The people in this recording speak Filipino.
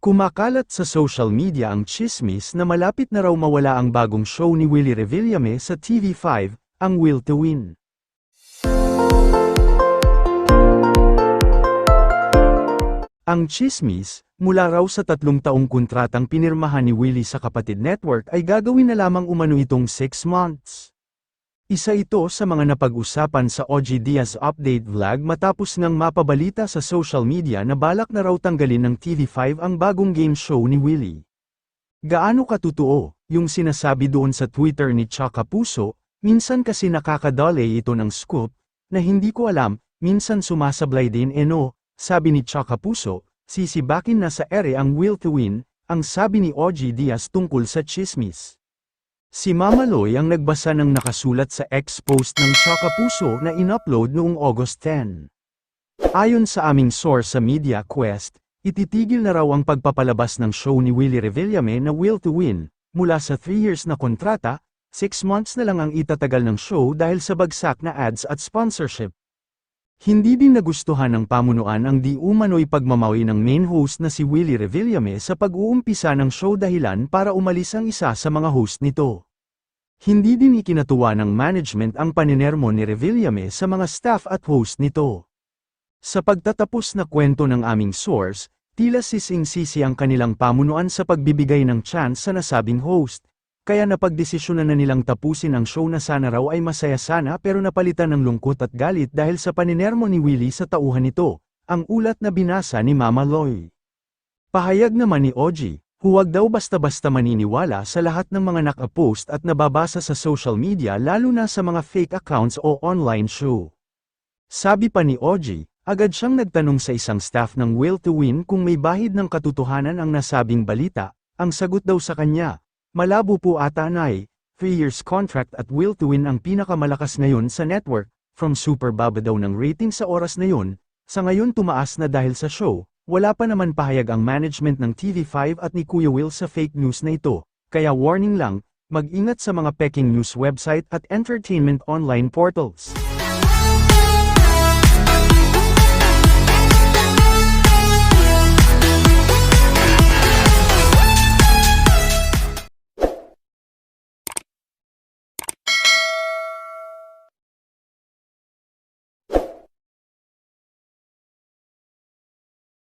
Kumakalat sa social media ang chismis na malapit na raw mawala ang bagong show ni Willie Revillame sa TV5, ang Will to Win. Ang chismis, mula raw sa tatlong taong kontratang pinirmahan ni Willie sa Kapatid Network ay gagawin na lamang umano itong 6 months. Isa ito sa mga napag-usapan sa OG Diaz update vlog matapos ngang mapabalita sa social media na balak na raw tanggalin ng TV5 ang bagong game show ni Willie. Gaano katotoo, yung sinasabi doon sa Twitter ni Chaka Puso, minsan kasi nakakadale ito ng scoop, na hindi ko alam, minsan sumasablay din eno, sabi ni Chaka Puso, sisibakin na sa ere ang will to win, ang sabi ni OG Diaz tungkol sa chismis. Si Mama Loy ang nagbasa ng nakasulat sa ex-post ng Chaka Puso na inupload noong August 10. Ayon sa aming source sa Media Quest, ititigil na raw ang pagpapalabas ng show ni Willie Revillame na Will to Win, mula sa 3 years na kontrata, 6 months na lang ang itatagal ng show dahil sa bagsak na ads at sponsorship. Hindi din nagustuhan ng pamunuan ang di umano'y pagmamawi ng main host na si Willie Revillame sa pag-uumpisa ng show dahilan para umalis ang isa sa mga host nito. Hindi din ikinatuwa ng management ang paninermo ni Revillame sa mga staff at host nito. Sa pagtatapos na kwento ng aming source, tila sising-sisi ang kanilang pamunuan sa pagbibigay ng chance sa nasabing host, kaya napagdesisyonan na nilang tapusin ang show na sana raw ay masaya sana pero napalitan ng lungkot at galit dahil sa paninermo ni Willie sa tauhan nito, ang ulat na binasa ni Mama Loy. Pahayag naman ni Oji, huwag daw basta-basta maniniwala sa lahat ng mga nakapost at nababasa sa social media lalo na sa mga fake accounts o online show. Sabi pa ni Oji, agad siyang nagtanong sa isang staff ng Will to Win kung may bahid ng katotohanan ang nasabing balita, ang sagot daw sa kanya, malabo po ata nay, 3 years contract at Will to Win ang pinakamalakas ngayon sa network, from super baba daw ng rating sa oras na yun, sa ngayon tumaas na dahil sa show, wala pa naman pahayag ang management ng TV5 at ni Kuya Will sa fake news na ito, kaya warning lang, mag-ingat sa mga peking news website at entertainment online portals.